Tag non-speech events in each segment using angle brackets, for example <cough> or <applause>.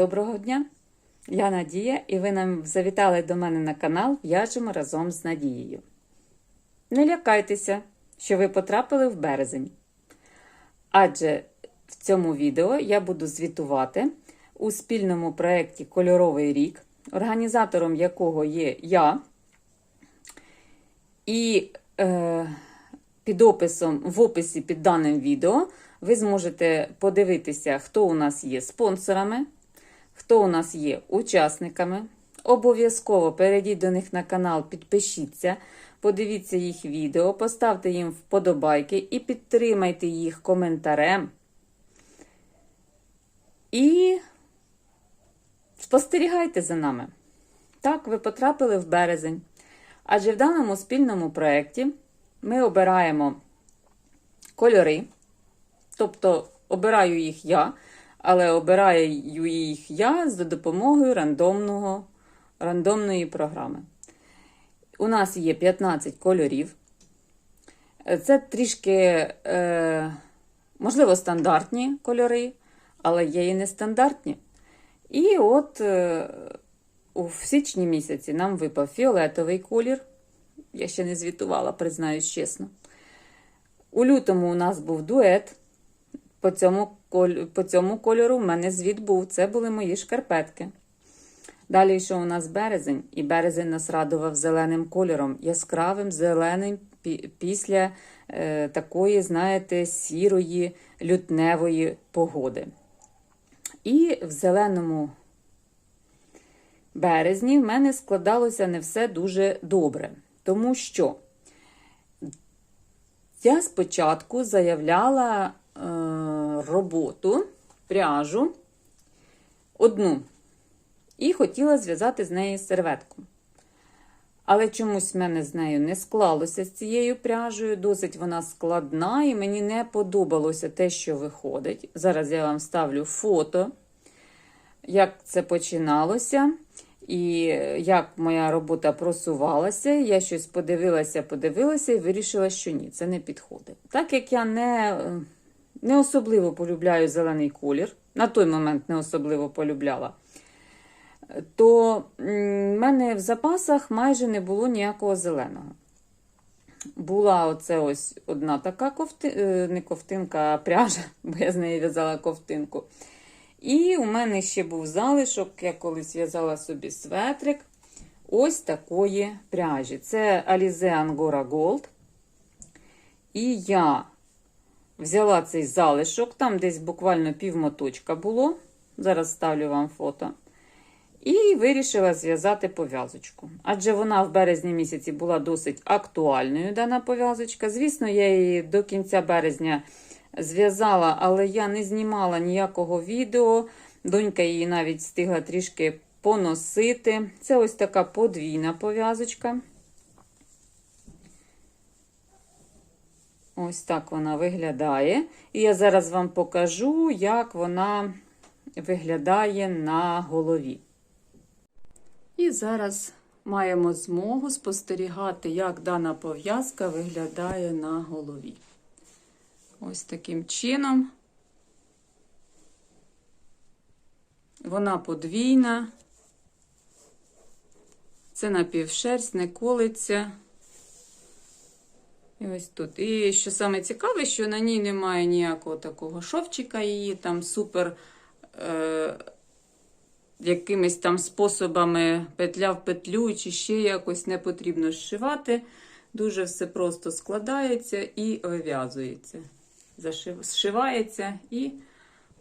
Доброго дня! Я Надія, і ви нам завітали до мене на канал В'яжемо разом з Надією. Не лякайтеся, що ви потрапили в березень. Адже в цьому відео я буду звітувати у спільному проєкті Кольоровий рік, організатором якого є я. І е, під описом, в описі під даним відео ви зможете подивитися, хто у нас є спонсорами, хто у нас є учасниками. Обов'язково перейдіть до них на канал, підпишіться, подивіться їх відео, поставте їм вподобайки і підтримайте їх коментарем. І спостерігайте за нами. Так, ви потрапили в березень. Адже в даному спільному проєкті ми обираємо кольори, тобто обираю їх я, але обираю їх я за допомогою рандомного, рандомної програми. У нас є 15 кольорів. Це трішки, е, можливо, стандартні кольори, але є і нестандартні. І от е, у січні місяці нам випав фіолетовий колір. Я ще не звітувала, признаюсь чесно. У лютому у нас був дует. По цьому, по цьому кольору в мене звіт був. Це були мої шкарпетки. Далі йшов у нас березень, і березень нас радував зеленим кольором, яскравим зеленим після е, такої, знаєте, сірої лютневої погоди. І в зеленому березні в мене складалося не все дуже добре. Тому що я спочатку заявляла е, роботу, пряжу одну, і хотіла зв'язати з нею серветку. Але чомусь в мене з нею не склалося з цією пряжею, досить вона складна, і мені не подобалося те, що виходить. Зараз я вам ставлю фото, як це починалося. І як моя робота просувалася, я щось подивилася, подивилася і вирішила, що ні, це не підходить. Так як я не не особливо полюбляю зелений колір, на той момент не особливо полюбляла, то в мене в запасах майже не було ніякого зеленого. Була оце ось одна така ковти... не ковтинка, а пряжа, <laughs> бо я з неї в'язала ковтинку. І у мене ще був залишок, я колись в'язала собі светрик ось такої пряжі. Це Alize Angora Gold. І я взяла цей залишок, там десь буквально пів моточка було. Зараз ставлю вам фото. І вирішила зв'язати пов'язочку. Адже вона в березні місяці була досить актуальною, дана пов'язочка. Звісно, я її до кінця березня зв'язала, але я не знімала ніякого відео. Донька її навіть встигла трішки поносити. Це ось така подвійна пов'язочка. Ось так вона виглядає. І я зараз вам покажу, як вона виглядає на голові. І зараз маємо змогу спостерігати, як дана пов'язка виглядає на голові. Ось таким чином. Вона подвійна. Це напівшерсть, не колиться. І ось тут. І що саме цікаве, що на ній немає ніякого такого шовчика, її там супер е, якимись там способами петля в петлю, чи ще якось не потрібно зшивати. Дуже все просто складається і вив'язується зшивається. І,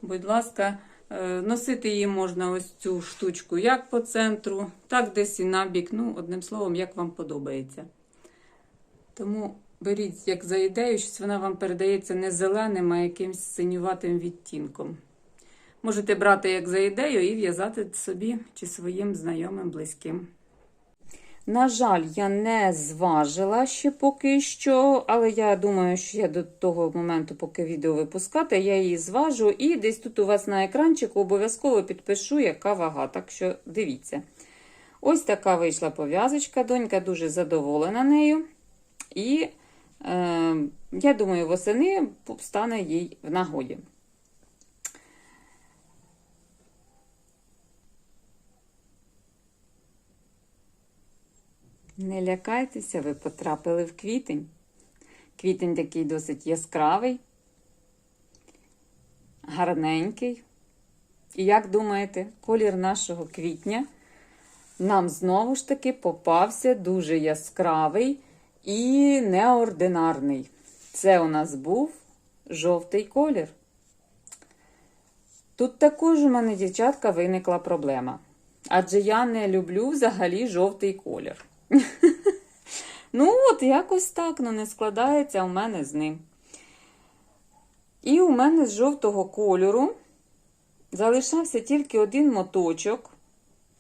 будь ласка, е, носити її можна ось цю штучку як по центру, так десь і набік. Ну, одним словом, як вам подобається. Тому беріть, як за ідею, що вона вам передається не зеленим, а якимсь синюватим відтінком. Можете брати як за ідею і в'язати собі чи своїм знайомим близьким. На жаль, я не зважила ще поки що, але я думаю, що я до того моменту, поки відео випускати, я її зважу. І десь тут у вас на екранчику обов'язково підпишу, яка вага. Так що дивіться. Ось така вийшла пов'язочка. Донька дуже задоволена нею. І, Е, я думаю, восени стане їй в нагоді. Не лякайтеся, ви потрапили в квітень. Квітень такий досить яскравий, гарненький. І як думаєте, колір нашого квітня нам знову ж таки попався дуже яскравий і неординарний. Це у нас був жовтий колір. Тут також у мене, дівчатка, виникла проблема. Адже я не люблю взагалі жовтий колір. <laughs> Ну, от якось так, ну не складається у мене з ним. І у мене з жовтого кольору залишався тільки один моточок.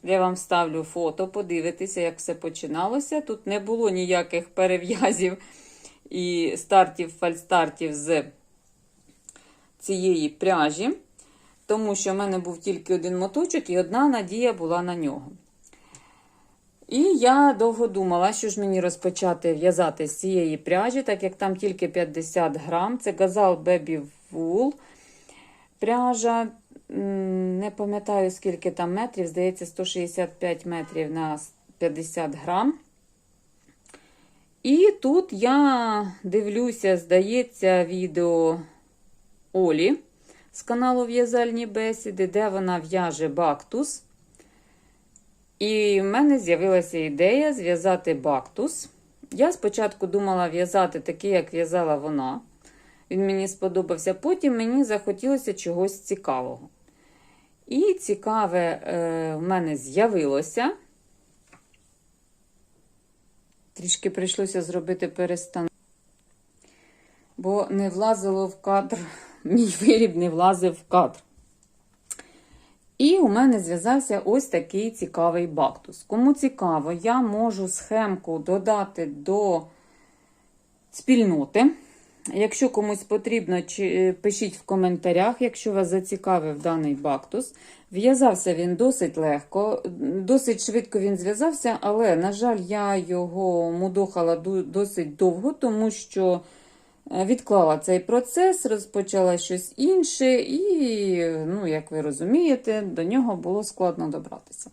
Я вам ставлю фото, подивитися, як все починалося. Тут не було ніяких перев'язів і стартів, фальстартів з цієї пряжі, тому що в мене був тільки один моточок, і одна надія була на нього. І я довго думала, що ж мені розпочати в'язати з цієї пряжі, так як там тільки 50 грам. Це Gazal Baby Wool. Пряжа, не пам'ятаю, скільки там метрів, здається, 165 метрів на 50 грам. І тут я дивлюся, здається, відео Олі з каналу В'язальні бесіди, де вона в'яже бактус. І в мене з'явилася ідея зв'язати бактус. Я спочатку думала в'язати такий, як в'язала вона. Він мені сподобався. Потім мені захотілося чогось цікавого. І цікаве е, в мене з'явилося. Трішки прийшлося зробити перестан, бо не влазило в кадр, <laughs> мій виріб не влазив в кадр. І у мене зв'язався ось такий цікавий бактус. Кому цікаво, я можу схемку додати до спільноти. Якщо комусь потрібно, пишіть в коментарях, якщо вас зацікавив даний бактус. В'язався він досить легко, досить швидко він зв'язався, але, на жаль, я його мудохала досить довго, тому що відклала цей процес, розпочала щось інше, і, ну, як ви розумієте, до нього було складно добратися.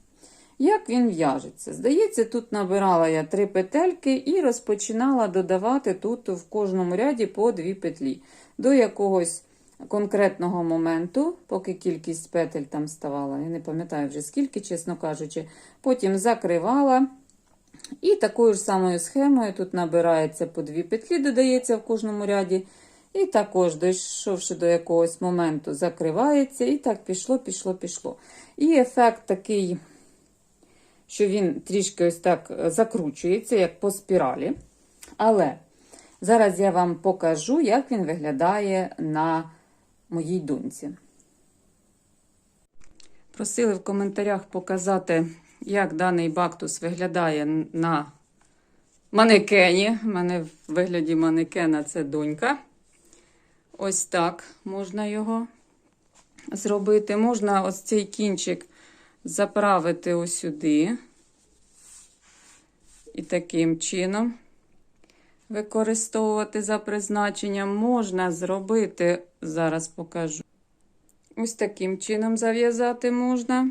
Як він в'яжеться? Здається, тут набирала я три петельки і розпочинала додавати тут в кожному ряді по дві петлі. До якогось конкретного моменту, поки кількість петель там ставала, я не пам'ятаю вже скільки, чесно кажучи, потім закривала. І такою ж самою схемою тут набирається по дві петлі, додається в кожному ряді. І також, дійшовши до якогось моменту, закривається. І так пішло, пішло, пішло. І ефект такий що він трішки ось так закручується, як по спіралі. Але зараз я вам покажу, як він виглядає на моїй доньці. Просили в коментарях показати, як даний бактус виглядає на манекені. У мене в вигляді манекена це донька. Ось так можна його зробити. Можна ось цей кінчик заправити ось сюди. І таким чином використовувати за призначенням можна зробити, зараз покажу. Ось таким чином зав'язати можна.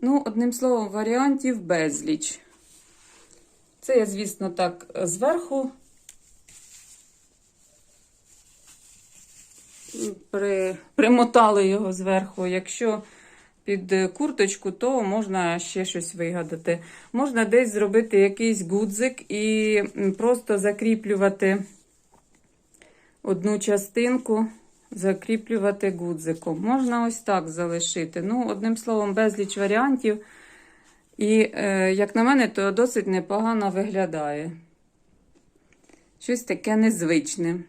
Ну, одним словом, варіантів безліч. Це я, звісно, так зверху при, примотали його зверху. Якщо під курточку, то можна ще щось вигадати. Можна десь зробити якийсь гудзик і просто закріплювати одну частинку, закріплювати гудзиком. Можна ось так залишити. Ну, одним словом, безліч варіантів. І, е, як на мене, то досить непогано виглядає. Щось таке незвичне.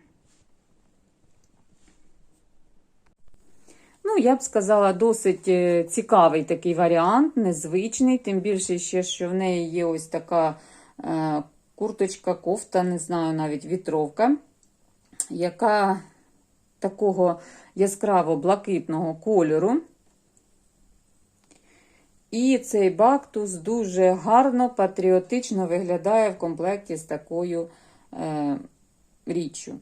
Я б сказала, досить е, цікавий такий варіант, незвичний, тим більше, ще, що в неї є ось така е, курточка, кофта, не знаю, навіть вітровка, яка такого яскраво блакитного кольору. І цей бактус дуже гарно, патріотично виглядає в комплекті з такою е, річчю.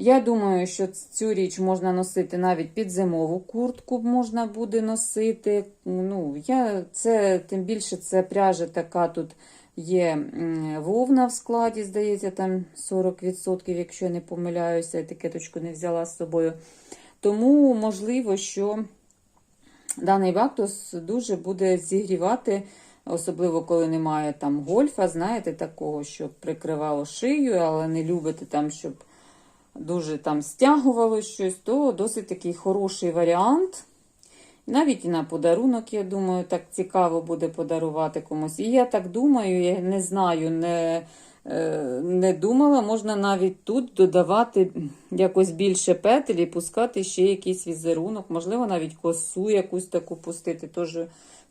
Я думаю, що цю річ можна носити навіть під зимову куртку можна буде носити. Ну, я, це, Тим більше це пряжа така тут є вовна в складі, здається, там 40%, якщо я не помиляюся, етикеточку не взяла з собою. Тому можливо, що даний бактус дуже буде зігрівати, особливо коли немає там гольфа, знаєте, такого, щоб прикривало шию, але не любите там, щоб дуже там стягувало щось, то досить такий хороший варіант. Навіть і на подарунок, я думаю, так цікаво буде подарувати комусь. І я так думаю, я не знаю, не, е, не думала, можна навіть тут додавати якось більше петель і пускати ще якийсь візерунок, можливо, навіть косу якусь таку пустити. Тож,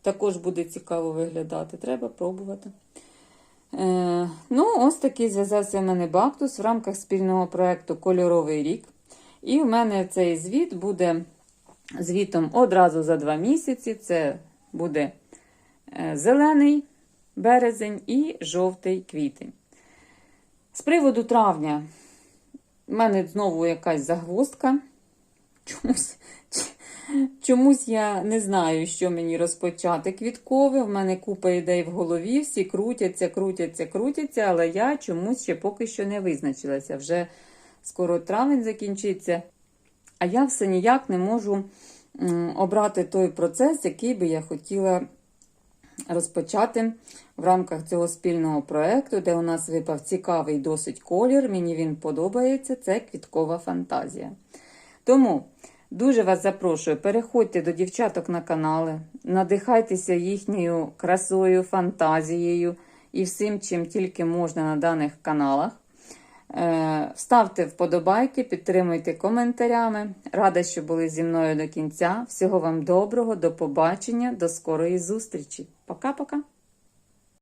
також буде цікаво виглядати. Треба пробувати. Е, ну, ось такий зв'язався в мене бактус в рамках спільного проєкту Кольоровий рік. І в мене цей звіт буде звітом одразу за два місяці. Це буде е, зелений березень і жовтий квітень. З приводу травня в мене знову якась загвоздка. Чомусь, чомусь я не знаю, що мені розпочати квіткове. В мене купа ідей в голові, всі крутяться, крутяться, крутяться, але я чомусь ще поки що не визначилася. Вже скоро травень закінчиться. А я все ніяк не можу обрати той процес, який би я хотіла розпочати в рамках цього спільного проєкту, де у нас випав цікавий досить колір. Мені він подобається. Це квіткова фантазія. Тому дуже вас запрошую, переходьте до дівчаток на канали, надихайтеся їхньою красою, фантазією і всім, чим тільки можна на даних каналах. Е, Ставте вподобайки, підтримуйте коментарями. Рада, що були зі мною до кінця. Всього вам доброго, до побачення, до скорої зустрічі. Пока-пока!